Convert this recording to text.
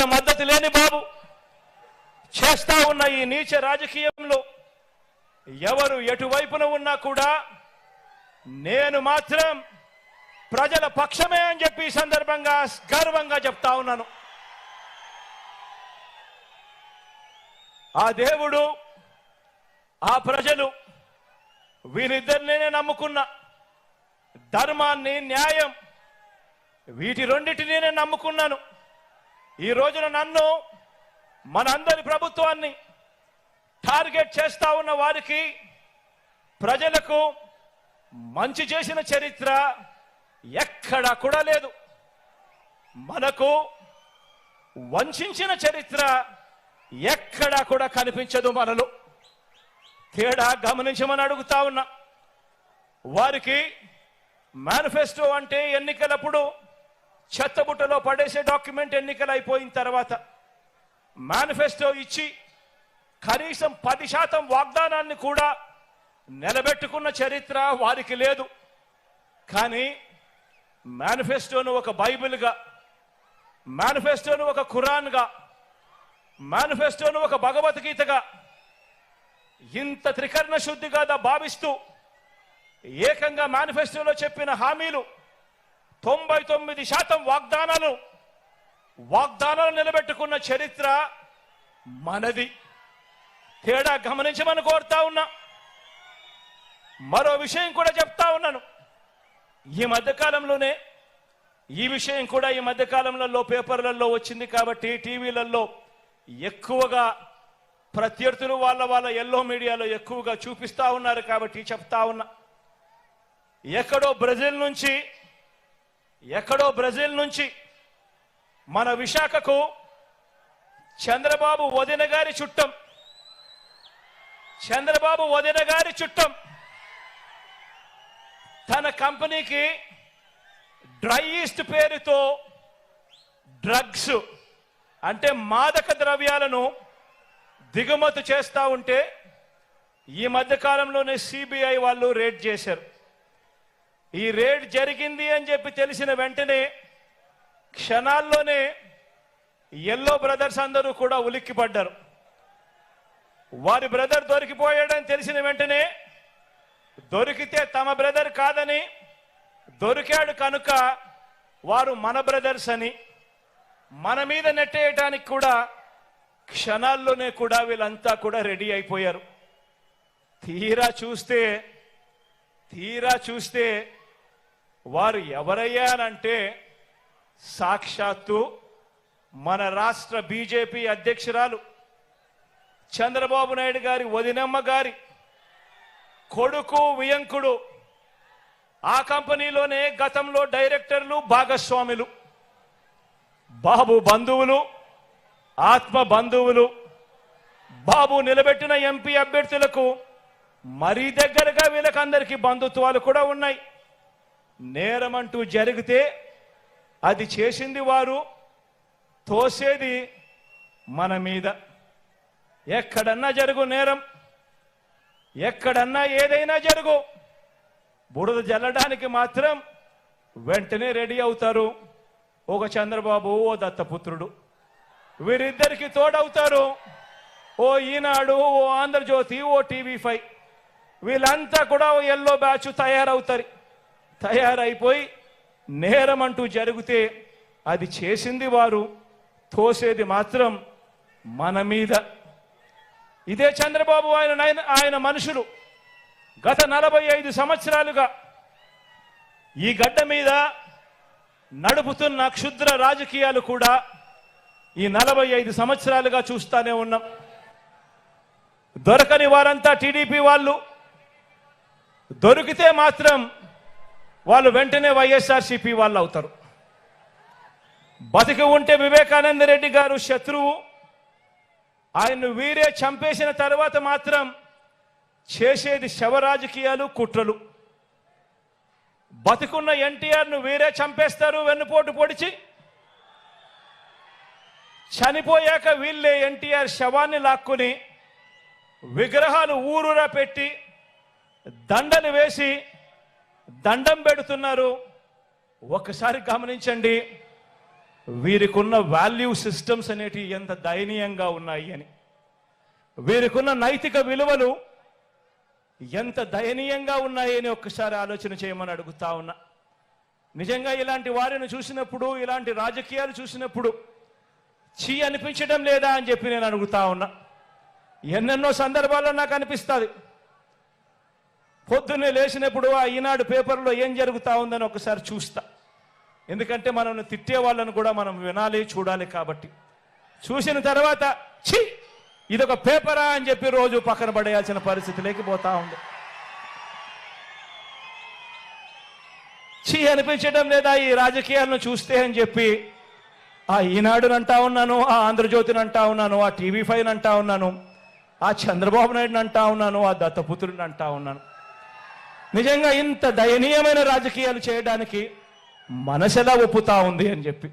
ప్రజల మద్దతు లేని బాబు చేస్తా ఉన్న ఈ నీచ రాజకీయంలో ఎవరు ఎటువైపున ఉన్నా కూడా నేను మాత్రం ప్రజల పక్షమే అని చెప్పి ఈ సందర్భంగా గర్వంగా చెప్తా ఉన్నాను. ఆ దేవుడు ఆ ప్రజలు వీరిద్దరినే నమ్ముకున్న ధర్మాన్ని న్యాయం వీటి రెండింటినీ నేను నమ్ముకున్నాను. ఈ రోజున నన్ను మనందరి ప్రభుత్వాన్ని టార్గెట్ చేస్తా ఉన్న వారికి ప్రజలకు మంచి చేసిన చరిత్ర ఎక్కడా కూడా లేదు. మనకు వంచిన చరిత్ర ఎక్కడా కూడా కనిపించదు మనలో. తేడా గమనించమని అడుగుతా ఉన్నా. వారికి మేనిఫెస్టో అంటే ఎన్నికలప్పుడు చెత్తబుట్టలో పడేసే డాక్యుమెంట్ ఎన్నికలు అయిపోయిన తర్వాత మేనిఫెస్టో ఇచ్చి కనీసం పది శాతం వాగ్దానాన్ని కూడా నిలబెట్టుకున్న చరిత్ర వారికి లేదు. కానీ మేనిఫెస్టోను ఒక బైబిల్గా మేనిఫెస్టోను ఒక ఖురాన్గా మేనిఫెస్టోను ఒక భగవద్గీతగా ఇంత త్రికరణ శుద్ధిగా భావిస్తూ ఏకంగా మేనిఫెస్టోలో చెప్పిన హామీలు తొంభై తొమ్మిది శాతం వాగ్దానాలు వాగ్దానాలు నిలబెట్టుకున్న చరిత్ర మనది. తేడా గమనించమని కోరుతా ఉన్నా. మరో విషయం కూడా చెప్తా ఉన్నాను. ఈ మధ్యకాలంలోనే ఈ విషయం కూడా ఈ మధ్యకాలంలో పేపర్లలో వచ్చింది కాబట్టి టీవీలలో ఎక్కువగా ప్రత్యర్థులు వాళ్ళ వాళ్ళ ఎల్లో మీడియాలో ఎక్కువగా చూపిస్తా ఉన్నారు కాబట్టి చెప్తా ఉన్నా. ఎక్కడో బ్రెజిల్ నుంచి ఎక్కడో బ్రెజిల్ నుంచి మన విశాఖకు చంద్రబాబు వదిన గారి చుట్టం. చంద్రబాబు వదిన గారి చుట్టం. తన కంపెనీకి డ్రై ఈస్ట్ పేరుతో డ్రగ్స్ అంటే మాదక ద్రవ్యాలను దిగుమతి చేస్తూ ఉంటే ఈ మధ్యకాలంలోనే సిబిఐ వాళ్ళు రేట్ చేశారు. ఈ రేడ్ జరిగింది అని చెప్పి తెలిసిన వెంటనే క్షణాల్లోనే ఎల్లో బ్రదర్స్ అందరూ కూడా ఉలిక్కిపడ్డారు. వారి బ్రదర్ దొరికిపోయాడని తెలిసిన వెంటనే దొరికితే తమ బ్రదర్ కాదని దొరికాడు కనుక వారు మన బ్రదర్స్ అని మన మీద నెట్టేయటానికి కూడా క్షణాల్లోనే కూడా వీళ్ళంతా కూడా రెడీ అయిపోయారు. తీరా చూస్తే తీరా చూస్తే వారు ఎవరయ్యానంటే సాక్షాత్తు మన రాష్ట్ర బీజేపీ అధ్యక్షురాలు చంద్రబాబు నాయుడు గారి వదినమ్మ గారి కొడుకు వియంకుడు. ఆ కంపెనీలోనే గతంలో డైరెక్టర్లు భాగస్వాములు బాబు బంధువులు ఆత్మ బంధువులు. బాబు నిలబెట్టిన ఎంపీ అభ్యర్థులకు మరీ దగ్గరగా వీళ్ళకందరికీ బంధుత్వాలు కూడా ఉన్నాయి. నేరమంటూ జరిగితే అది చేసింది వారు తోసేది మన మీద. ఎక్కడన్నా జరుగు నేరం ఎక్కడన్నా ఏదైనా జరుగు. బురద జల్లడానికి మాత్రం వెంటనే రెడీ అవుతారు. ఒక చంద్రబాబు ఓ దత్తపుత్రుడు. వీరిద్దరికి తోడవుతారు. ఓ ఈనాడు ఓ ఆంధ్రజ్యోతి ఓ టీవీ ఫైవ్. వీళ్ళంతా కూడా ఎల్లో బ్యాచ్ తయారవుతారు. తయారైపోయి నేరం అంటూ జరిగితే అది చేసింది వారు తోసేది మాత్రం మన మీద. ఇదే చంద్రబాబు ఆయన ఆయన మనుషులు గత నలభై ఐదు సంవత్సరాలుగా ఈ గడ్డ మీద నడుపుతున్న క్షుద్ర రాజకీయాలు కూడా ఈ నలభై ఐదు సంవత్సరాలుగా చూస్తానే ఉన్నాం. దొరకని వారంతా టీడీపీ వాళ్ళు దొరికితే మాత్రం వాళ్ళు వెంటనే వైఎస్ఆర్సీపీ వాళ్ళు అవుతారు. బతికి ఉంటే వివేకానంద రెడ్డి గారు శత్రువు. ఆయన్ను వీరే చంపేసిన తర్వాత మాత్రం చేసేది శవ రాజకీయాలు కుట్రలు. బతికున్న ఎన్టీఆర్ను వీరే చంపేస్తారు వెన్నుపోటు పొడిచి. చనిపోయాక వీళ్ళే ఎన్టీఆర్ శవాన్ని లాక్కుని విగ్రహాలు ఊరూరా పెట్టి దండలు వేసి దండం పెడుతున్నారు. ఒక్కసారి గమనించండి వీరికున్న వాల్యూ సిస్టమ్స్ అనేటివి ఎంత దయనీయంగా ఉన్నాయి అని. వీరికున్న నైతిక విలువలు ఎంత దయనీయంగా ఉన్నాయి అని ఒక్కసారి ఆలోచన చేయమని అడుగుతా ఉన్నా. నిజంగా ఇలాంటి వారిని చూసినప్పుడు ఇలాంటి రాజకీయాలు చూసినప్పుడు చీ అనిపించడం లేదా అని చెప్పి నేను అడుగుతా ఉన్నా. ఎన్నెన్నో సందర్భాల్లో నాకు అనిపిస్తుంది. పొద్దున్నే లేచినప్పుడు ఆ ఈనాడు పేపర్లో ఏం జరుగుతూ ఉందని ఒకసారి చూస్తా. ఎందుకంటే మనల్ని తిట్టే వాళ్ళను కూడా మనం వినాలి చూడాలి కాబట్టి. చూసిన తర్వాత ఛీ! ఇదొక పేపరా అని చెప్పి రోజు పక్కన పడేయాల్సిన పరిస్థితి లేకపోతా ఉంది. ఛీ! అనిపించడం లేదా ఈ రాజకీయాలను చూస్తే అని చెప్పి ఆ ఈనాడుని అంటా ఉన్నాను ఆ ఆంధ్రజ్యోతిని అంటా ఉన్నాను ఆ టీవీ ఫైవ్ అంటా ఉన్నాను ఆ చంద్రబాబు నాయుడుని అంటా ఉన్నాను ఆ దత్తపుత్రుని అంటా ఉన్నాను. నిజంగా ఇంత దయనీయమైన రాజకీయాలు చేయడానికి మనసెలా ఒప్పుతా ఉంది అని చెప్పి.